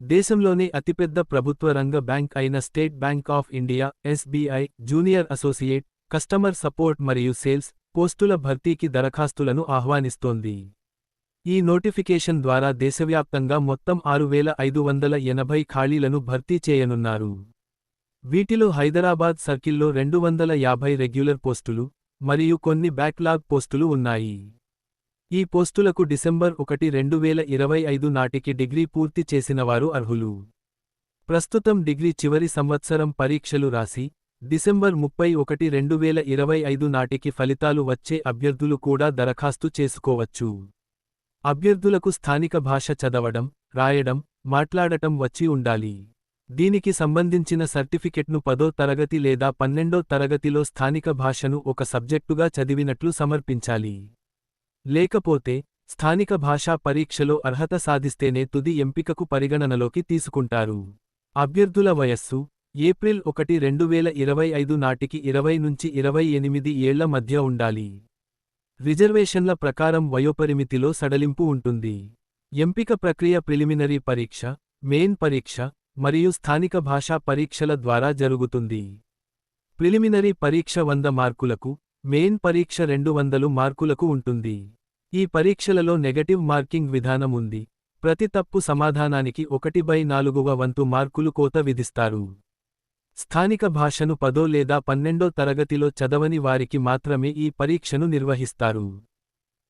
దేశంలోనే అతిపెద్ద ప్రభుత్వ రంగ బ్యాంక్ అయిన state bank of India SBI junior associate customer support మరియు సేల్స్ పోస్టుల భర్తీకి దరఖాస్తులను ఆహ్వానిస్తోంది. ఈ నోటిఫికేషన్ ద్వారా దేశవ్యాప్తంగా మొత్తం ఆరు వేల ఐదు వందల ఎనభై ఖాళీలను భర్తీ చేయనున్నారు. వీటిలో హైదరాబాద్ సర్కిల్లో రెండు వందల యాభై రెగ్యులర్ పోస్టులు మరియు కొన్ని బ్యాక్లాగ్ పోస్టులు ఉన్నాయి. ఈ పోస్టులకు డిసెంబర్ ఒకటి రెండు వేల ఇరవై ఐదు నాటికి డిగ్రీ పూర్తి చేసినవారు అర్హులు. ప్రస్తుతం డిగ్రీ చివరి సంవత్సరం పరీక్షలు రాసి డిసెంబర్ ముప్పై ఒకటి రెండు వేల ఇరవై ఐదు నాటికి ఫలితాలు వచ్చే అభ్యర్థులు కూడా దరఖాస్తు చేసుకోవచ్చు. అభ్యర్థులకు స్థానిక భాష చదవడం రాయడం మాట్లాడటం వచ్చి ఉండాలి. దీనికి సంబంధించిన సర్టిఫికెట్ను పదో తరగతి లేదా పన్నెండో తరగతిలో స్థానిక భాషను ఒక సబ్జెక్టుగా చదివినట్లు సమర్పించాలి. లేకపోతే స్థానిక భాషా పరీక్షలో అర్హత సాధిస్తేనే తుది ఎంపికకు పరిగణనలోకి తీసుకుంటారు. అభ్యర్థుల వయస్సు ఏప్రిల్ ఒకటి రెండు వేల ఇరవై ఐదు నాటికి ఇరవై నుంచి ఇరవై ఎనిమిది ఏళ్ళ మధ్య ఉండాలి. రిజర్వేషన్ల ప్రకారం వయోపరిమితిలో సడలింపు ఉంటుంది. ఎంపిక ప్రక్రియ ప్రిలిమినరీ పరీక్ష మెయిన్ పరీక్ష మరియు స్థానిక భాషా పరీక్షల ద్వారా జరుగుతుంది. ప్రిలిమినరీ పరీక్ష వంద మార్కులకు మెయిన్ పరీక్ష రెండు వందలు మార్కులకు ఉంటుంది. ఈ పరీక్షలలో నెగటివ్ మార్కింగ్ విధానం ఉంది. ప్రతి తప్పు సమాధానానికి ఒకటి బై నాలుగువ వంతు మార్కులు కోత విధిస్తారు. స్థానిక భాషను పదో లేదా పన్నెండో తరగతిలో చదవని వారికి మాత్రమే ఈ పరీక్షను నిర్వహిస్తారు.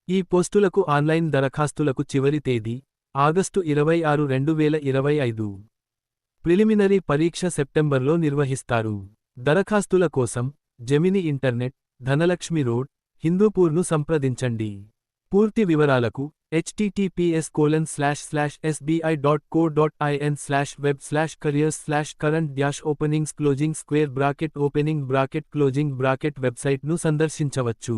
ఈ పోస్టులకు ఆన్లైన్ దరఖాస్తులకు చివరి తేదీ ఆగస్టు ఇరవై ఆరు రెండు వేల ఇరవై ఐదు. ప్రిలిమినరీ పరీక్ష సెప్టెంబర్లో నిర్వహిస్తారు. దరఖాస్తుల కోసం జెమిని ఇంటర్నెట్ ధనలక్ష్మి రోడ్ హిందూపూర్ను సంప్రదించండి. పూర్తి వివరాలకు HTTPS colon slash slash SBI dot co dot IN slash web slash careers slash current dash openings closing square bracket opening bracket closing bracket వెబ్సైట్ను సందర్శించవచ్చు.